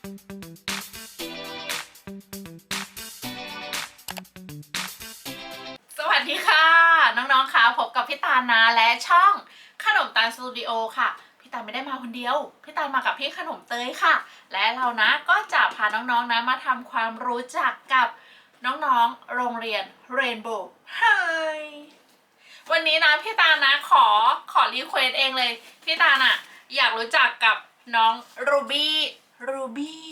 สวัสดีค่ะ น้องๆค่ะพบกับพี่ตาลนะและช่องขนมตาลสตูดิโอค่ะ พี่ตาลไม่ได้มาคนเดียว พี่ตาลมากับพี่ขนมเตยค่ะ และเรานะก็จะพาน้องๆนะมาทำความรู้จักกับน้องๆ โรงเรียน Rainbow High วันนี้นะพี่ตาลนะขอขอรีเควสเองเลย พี่ตาลอะอยากรู้จักกับน้องรูบี้ รูบี้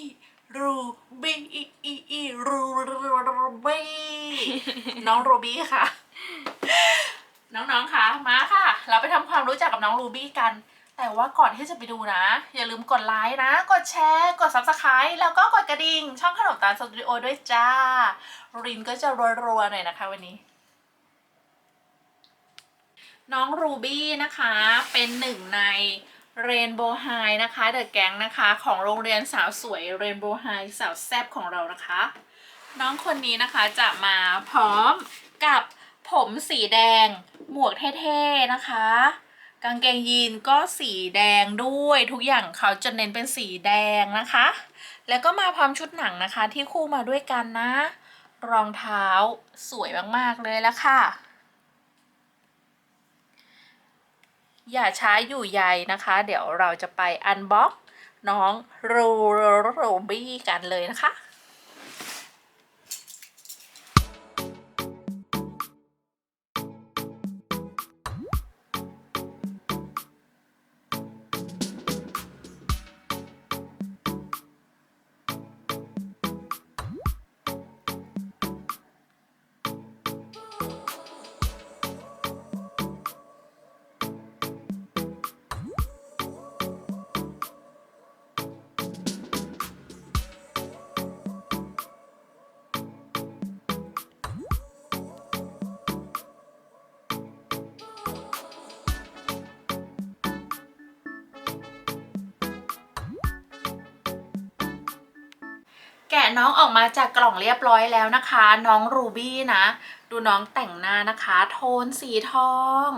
รูบี้อีอีอีรูรูบี้น้องรูบี้ค่ะ น้องๆคะมาค่ะ เราไปทำความรู้จักกับน้องรูบี้กัน แต่ว่าก่อนที่จะไปดูนะ อย่าลืมกดไลค์นะ กดแชร์ กด subscribe แล้วก็กดกระดิ่ง ช่องขนมตาลสตูดิโอด้วยจ้า รินก็จะรัวๆหน่อยนะคะวันนี้น้องรูบี้นะคะเป็นหนึ่งใน Rainbow High นะคะเดอะแก๊งนะคะของโรงเรียนสาวสวย Rainbow High สาวแซบของเรานะคะ น้องคนนี้นะคะจะมาพร้อมกับผมสีแดง หมวกเท่ๆนะคะ กางเกงยีนก็สีแดงด้วยทุกอย่างเขาจะเน้นเป็นสีแดงนะคะ แล้วก็มาพร้อมชุดหนังนะคะที่คู่มาด้วยกันนะ รองเท้าสวยมากๆเลยละค่ะ อย่าช้าอยู่ใยนะคะ เดี๋ยวเราจะไปอันบ็อกน้องรโรบี้กันเลยนะคะ แกะน้องออกมาจากกล่องเรียบร้อยแล้วนะคะ น้องรูบี้นะ ดูน้องแต่งหน้านะคะ โทนสีทอง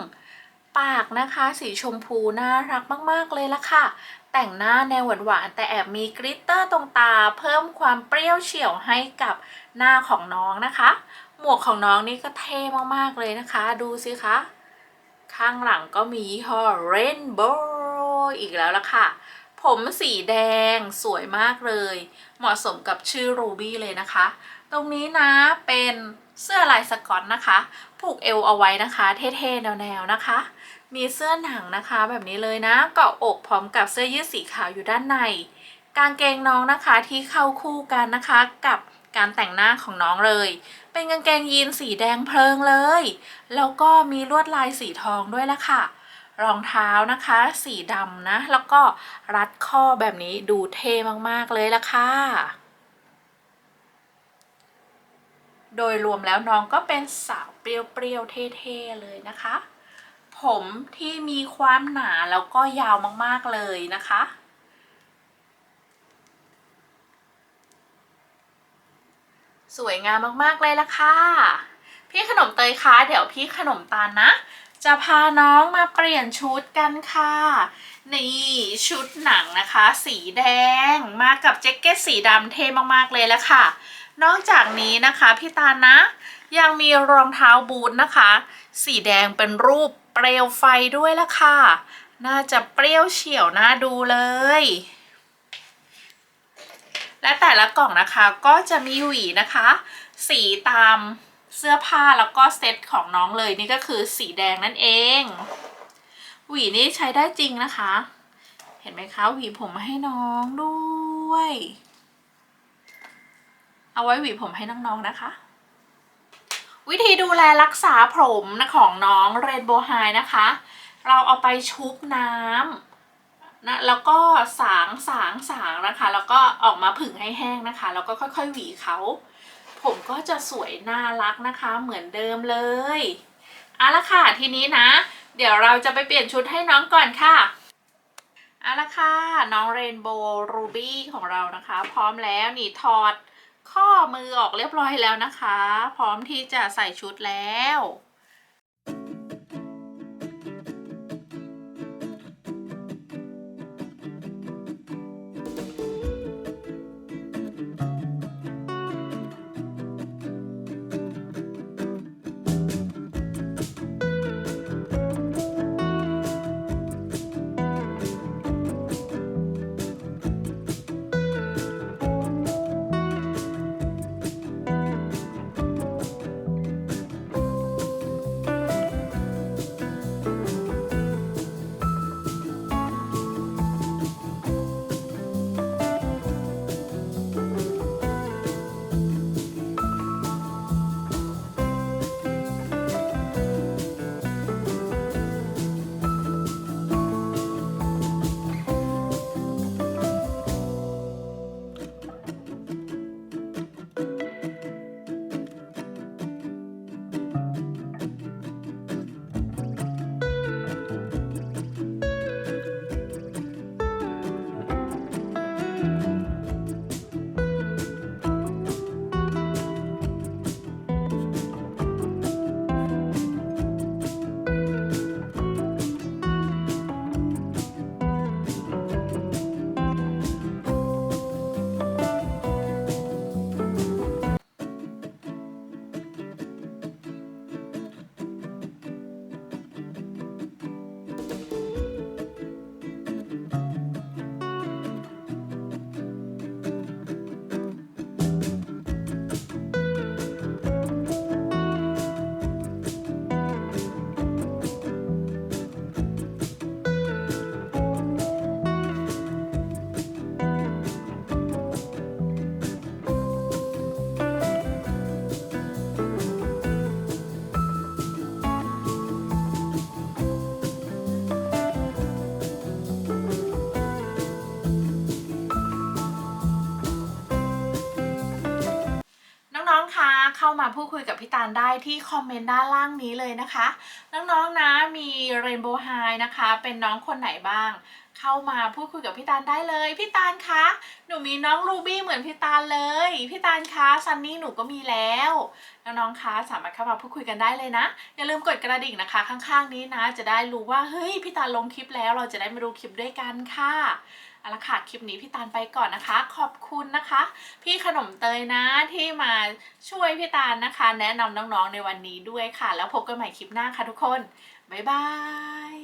ปากนะคะ สีชมพูน่ารักมากๆเลยละค่ะ แต่งหน้าแนวหวานๆแต่แอบมีกริตเตอร์ตรงตา เพิ่มความเปรี้ยวเฉียวให้กับหน้าของน้องนะคะ หมวกของน้องนี่ก็เท่มากๆเลยนะคะ ดูสิคะข้างหลังก็มียี่ห้อ Rainbow อีกแล้วละค่ะ ผมสีแดงสวยมากเลย เหมาะสมกับชื่อรูบี้เลยนะคะ ตรงนี้นะเป็นเสื้อลายสกอตนะคะ ผูกเอวเอาไว้นะคะ เท่ๆ แนวๆ นะคะ มีเสื้อหนังนะคะแบบนี้เลยนะเกาะอกพร้อมกับเสื้อยืดสีขาวอยู่ด้านใน กางเกงน้องนะคะที่เข้าคู่กันนะคะกับการแต่งหน้าของน้องเลย เป็นกางเกงยีนสีแดงเพลิงเลย แล้วก็มีลวดลายสีทองด้วยละค่ะ รองเท้านะคะ สีดำนะ แล้วก็รัดข้อแบบนี้ดูเท่มากๆเลยละค่ะ โดยรวมแล้วน้องก็เป็นสาวเปรี้ยวๆเท่ๆเลยนะคะ ผมที่มีความหนาแล้วก็ยาวมากๆเลยนะคะสวยงามมาก ๆ เลยละค่ะ พี่ขนมเตยคะเดี๋ยวพี่ขนมตาลนะ จะพาน้องมาเปลี่ยนชุดกันค่ะ นี่ชุดหนังนะคะ สีแดงมากับแจ็คเก็ตสีดำเท่มากๆเลยแล้วค่ะ นอกจากนี้นะคะพี่ตานะ ยังมีรองเท้าบูทนะคะ สีแดงเป็นรูปเปลวไฟด้วยละค่ะ น่าจะเปรี้ยวเฉียวน่าดูเลย และแต่ละกล่องนะคะก็จะมีหวีนะคะ สีตาม เสื้อผ้าแล้วก็เซตของน้องเลยนี่ก็คือสีแดงนั่นเอง หวีนี่ใช้ได้จริงนะคะ เห็นไหมคะหวีผมมาให้น้องด้วย เอาไว้หวีผมให้น้องๆนะคะ วิธีดูแลรักษาผมของน้องเรนโบว์ไฮนะคะ เราเอาไปชุบน้ำนะแล้วก็สางสางสางนะคะ แล้วก็ออกมาผึ่งให้แห้งนะคะ แล้วก็ค่อยๆหวีเขา ผมก็จะสวยน่ารักนะคะเหมือนเดิมเลยเอาละค่ะทีนี้นะ เดี๋ยวเราจะไปเปลี่ยนชุดให้น้องก่อนค่ะเอาละค่ะน้องเรนโบว์รูบี้ของเรานะคะ พร้อมแล้วนี่ถอดข้อมือออกเรียบร้อยแล้วนะคะ พร้อมที่จะใส่ชุดแล้ว พูดคุยกับพี่ตาลได้ที่คอมเมนต์ด้านล่างนี้เลยนะคะ น้องๆนะมีเรนโบว์ไฮนะคะ เป็นน้องคนไหนบ้าง เข้ามาพูดคุยกับพี่ตาลได้เลย พี่ตาลคะ หนูมีน้องรูบี้เหมือนพี่ตาลเลย พี่ตาลคะซันนี่หนูก็มีแล้ว น้องๆคะสามารถเข้ามาพูดคุยกันได้เลยนะ อย่าลืมกดกระดิ่งนะคะ ข้างๆนี้นะ จะได้รู้ว่าเฮ้ยพี่ตาลลงคลิปแล้วเราจะได้มาดูคลิปด้วยกันค่ะเอาละค่ะคลิปนี้พี่ตาลไปก่อนนะคะ ขอบคุณนะคะ พี่ขนมเตยนะที่มาช่วยพี่ตาลนะคะ แนะนำน้องๆในวันนี้ด้วยค่ะ แล้วพบกันใหม่คลิปหน้าค่ะทุกคนบ๊ายบาย